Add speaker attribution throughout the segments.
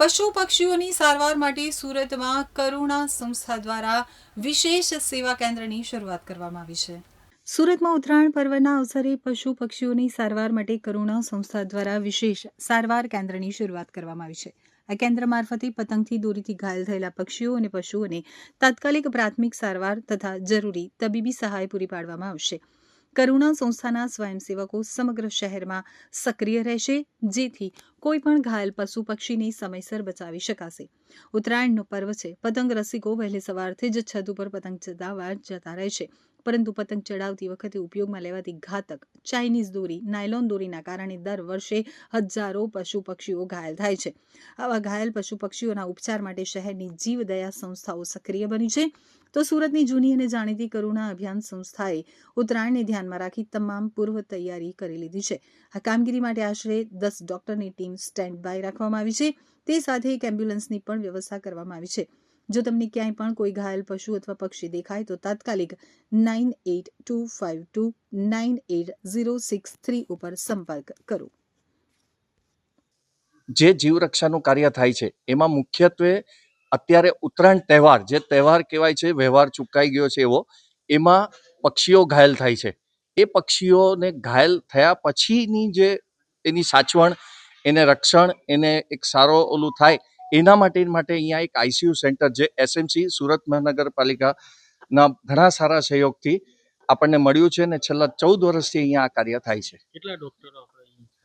Speaker 1: પશુ પક્ષીઓની સારવાર માટે સુરતમાં કરુણા સંસ્થા દ્વારા વિશેષ સેવા કેન્દ્રની શરૂઆત કરવામાં આવી છે. સુરતમાં ઉત્તરાયણ પર્વના અવસરે પશુ પક્ષીઓની સારવાર માટે કરુણા સંસ્થા દ્વારા વિશેષ સારવાર કેન્દ્રની શરૂઆત કરવામાં આવી છે. આ કેન્દ્ર મારફતે પતંગથી દોરીથી ઘાયલ થયેલા પક્ષીઓ અને પશુઓને તાત્કાલિક પ્રાથમિક સારવાર તથા જરૂરી તબીબી સહાય પૂરી પાડવામાં આવશે. કરુણા સંસ્થાના સ્વયંસેવકો સમગ્ર શહેરમાં સક્રિય રહેશે, જેથી કોઈ પણ ઘાયલ પશુ પક્ષીને સમયસર બચાવી શકાશે. ઉત્તરાયણનો પર્વ છે. પતંગ રસિકો વહેલી સવારથી જ છત ઉપર પતંગ ચગાવવા જતા રહે છે. પરંતુ પતંગ ચડાવતી વખતે ઉપયોગમાં લેવાતી ઘાતક ચાઇનીઝ દોરી, નાયલોન દોરીના કારણે દર વર્ષે હજારો પશુ પક્ષીઓ ઘાયલ થાય છે. આવા ઘાયલ પશુ પક્ષીઓના ઉપચાર માટે શહેરની જીવદયા સંસ્થાઓ સક્રિય બની છે. તો સુરતની જૂની અને જાણીતી કરુણા અભિયાન સંસ્થાએ ઉત્તરાયણને ધ્યાનમાં રાખી તમામ પૂર્વ તૈયારી કરી લીધી છે. આ કામગીરી માટે આશરે દસ ડોક્ટરની ટીમ સ્ટેન્ડ બાય રાખવામાં આવી છે. તે સાથે એક એમ્બ્યુલન્સની પણ વ્યવસ્થા કરવામાં આવી છે. જો તમને ક્યાંય પણ કોઈ ઘાયલ પશુ અથવા પક્ષી દેખાય, તો તાત્કાલિક nine eight two five two nine eight zero six three ઉપર સંપર્ક કરો.
Speaker 2: જે જીવરક્ષાનું કાર્ય થાય છે, એમાં મુખ્યત્વે અત્યારે ઉત્તરાયણ તહેવાર, જે તહેવાર કહેવાય છે, વ્યવહાર ચૂકાઈ ગયો છે એવો, એમાં પક્ષીઓ ઘાયલ થાય છે. એ પક્ષીઓને ઘાયલ થયા પછીની જે એની સાચવણ, એને રક્ષણ, એને એક સારો ઓલું થાય એના માટે માટે અહીંયા એક આઈસીયુ સેન્ટર જે એસએમસી સુરત મહાનગરપાલિકાના ઘણા સારા સહયોગથી આપણને મળ્યું છે અને છેલ્લા ચૌદ વર્ષથી અહીંયા આ કાર્ય થાય છે.
Speaker 3: કેટલા ડોક્ટરો?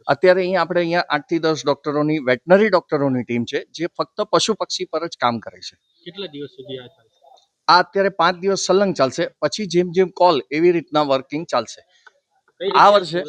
Speaker 2: અત્યારે અહીંયા આપણે અહીંયા આઠથી દસ ડોક્ટરોની વેટનરી ડોક્ટરોની ટીમ છે જે ફક્ત પશુ પક્ષી પર જ કામ કરે છે.
Speaker 3: કેટલા દિવસ સુધી આ
Speaker 2: આ અત્યારે પાંચ દિવસ સલંગ ચાલશે પછી જેમ જેમ કોલ એવી રીતના વર્કિંગ ચાલશે. આ વર્ષે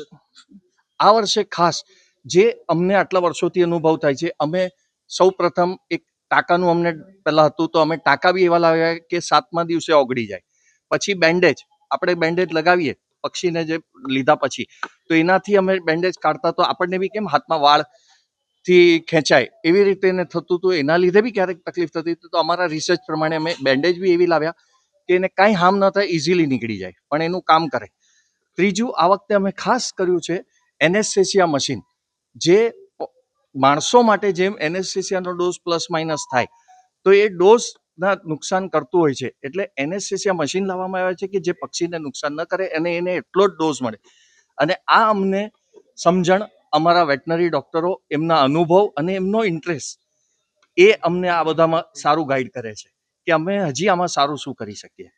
Speaker 2: આ વર્ષે ખાસ જે અમને આટલા વર્ષોથી અનુભવ થાય છે અમે સૌ પ્રથમ એક ટાંકાનું અમને પહેલાં હતું તો અમે ટાંકા બી એવા લાવ્યા કે સાતમા દિવસે ઓગળી જાય. પછી બેન્ડેજ આપણે બેન્ડેજ લગાવીએ, પક્ષીને જે લીધા પછી. તો એનાથી અમે બેન્ડેજ કાઢતા તો આપણને બી કેમ હાથમાં વાળથી ખેંચાય? એવી રીતે એને થતું હતું એના લીધે બી ક્યારેક તકલીફ થતી તો અમારા રિસર્ચ પ્રમાણે અમે બેન્ડેજ બી એવી લાવ્યા કે એને કાંઈ હાર્મ ન થાય ઇઝીલી નીકળી જાય, પણ એનું કામ કરે. ત્રીજું, આ વખતે અમે ખાસ કર્યું છે એનેસ્થેસિયા મશીન, જે માણસો માટે જેમ એનેસ્થેસિયાનો ડોઝ પ્લસ માઇનસ થાય, તો એ ડોઝના નુકસાન કરતું હોય છે. એટલે એનેસ્થેસિયા મશીન લાવવામાં આવે છે કે જે પક્ષીને નુકસાન ન કરે અને એને એટલો જ ડોઝ મળે. અને આ અમને સમજણ અમારા વેટનરી ડોક્ટરો એમના અનુભવ અને એમનો ઇન્ટરેસ્ટ એ અમને આ બધામાં સારું ગાઈડ કરે છે કે અમે હજી આમાં સારું શું કરી શકીએ.